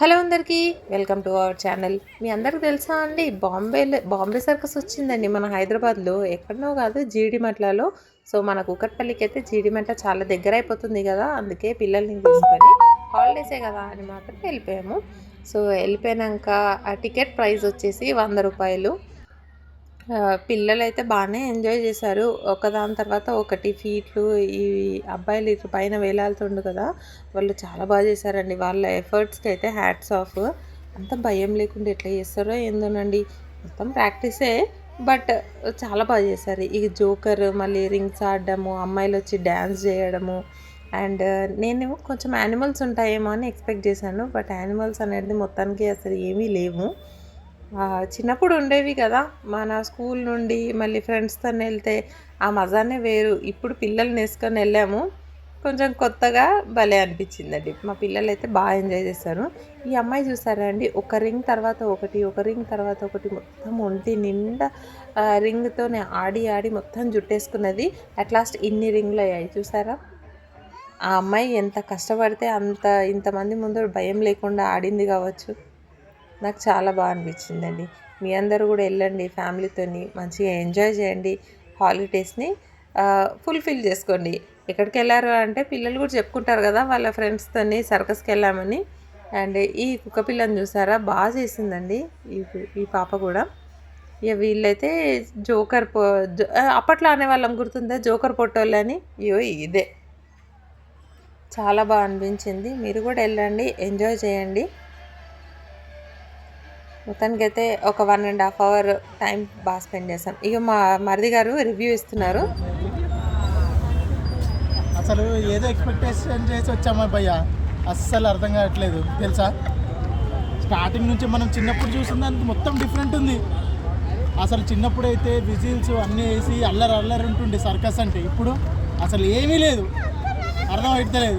Hello అందరికీ welcome to our channel. మీ అందరికి తెలుసా అండి? బాంబే బాంబే సర్కస్ వచ్చిందండి మన హైదరాబాద్లో. ఎక్కడనో కాదు జీడిమట్లలో సో మన కుక్కట్పల్లికి అయితే జీడిమట్ల చాలా దగ్గర అయిపోతుంది కదా. అందుకే పిల్లల్ని తీసుకొని హాలిడేసే కదా అని మాత్రం వెళ్ళిపోయాము. సో వెళ్ళిపోయాక ఆ టికెట్ ప్రైస్ వచ్చేసి వంద రూపాయలు. పిల్లలైతే పిల్లలు అయితే బాగానే ఎంజాయ్ చేశారు. ఒకదాని తర్వాత ఒకటి ఫీట్లు ఈ అబ్బాయిలు ఇటు పైన వేలాడుతుండు కదా వాళ్ళు చాలా బాగా చేశారండి. వాళ్ళ ఎఫర్ట్స్కి అయితే హ్యాట్స్ ఆఫ్. అంత భయం లేకుండా ఎట్లా చేస్తారో ఏందోనండి. మొత్తం ప్రాక్టీసే బట్ చాలా బాగా చేశారు. ఈ జోకర్ మళ్ళీ రింగ్స్ ఆడడము అమ్మాయిలు వచ్చి డ్యాన్స్ చేయడము అండ్ నేను కొంచెం యానిమల్స్ ఉంటాయేమో అని ఎక్స్పెక్ట్ చేశాను బట్ యానిమల్స్ అనేది మొత్తానికి అసలు ఏమీ లేవు. చిన్నప్పుడు ఉండేవి కదా. మన స్కూల్ నుండి మళ్ళీ ఫ్రెండ్స్తో వెళ్తే ఆ మజానే వేరు. ఇప్పుడు పిల్లల్ని వేసుకొని వెళ్ళాము. కొంచెం కొత్తగా భలే అనిపించిందండి. మా పిల్లలు అయితే బాగా ఎంజాయ్ చేశారు. ఈ అమ్మాయి చూసారా అండి? ఒక రింగ్ తర్వాత ఒకటి ఒక రింగ్ తర్వాత ఒకటి మొత్తం ఒంటి నిండా రింగ్తోనే ఆడి ఆడి మొత్తం జుట్టేసుకున్నది. అట్ లాస్ట్ ఇన్ని రింగ్లు అయ్యాయి. చూసారా? ఆ అమ్మాయి ఎంత కష్టపడితే అంత ఇంతమంది ముందు భయం లేకుండా ఆడింది కావచ్చు. నాకు చాలా బాగా అనిపించిందండి. మీ అందరూ కూడా వెళ్ళండి ఫ్యామిలీతోని మంచిగా ఎంజాయ్ చేయండి హాలిడేస్ని ఫుల్ఫిల్ చేసుకోండి. ఎక్కడికి వెళ్ళారు అంటే పిల్లలు కూడా చెప్పుకుంటారు కదా వాళ్ళ ఫ్రెండ్స్తోని సర్కస్కి వెళ్ళామని. అండ్ ఈ కుక్క పిల్లని చూసారా? బాగా చేసిందండి ఈ ఈ పాప కూడా. ఇక వీళ్ళైతే జోకర్ పో అప్పట్లో అనేవాళ్ళం గుర్తుందా? జోకర్ పొట్టోళ్ళు అని? ఇయో ఇదే. చాలా బాగా అనిపించింది. మీరు కూడా వెళ్ళండి ఎంజాయ్ చేయండి. మొత్తానికి అయితే ఒక one and half hour time బాగా స్పెండ్ చేసాం ఇక మా మరిది గారు రివ్యూ ఇస్తున్నారు. అసలు ఏదో ఎక్స్పెక్టేషన్ చేసి వచ్చామా భయ్య? అస్సలు అర్థం కావట్లేదు. తెలుసా? స్టార్టింగ్ నుంచి మనం చిన్నప్పుడు చూసిన దానికి మొత్తం డిఫరెంట్ ఉంది. అసలు చిన్నప్పుడు అయితే విజిల్స్ అన్నీ వేసి అల్లరి అల్లరి ఉంటుండే సర్కస్ అంటే. ఇప్పుడు అసలు ఏమీ లేదు. అర్థం అవుతలేదు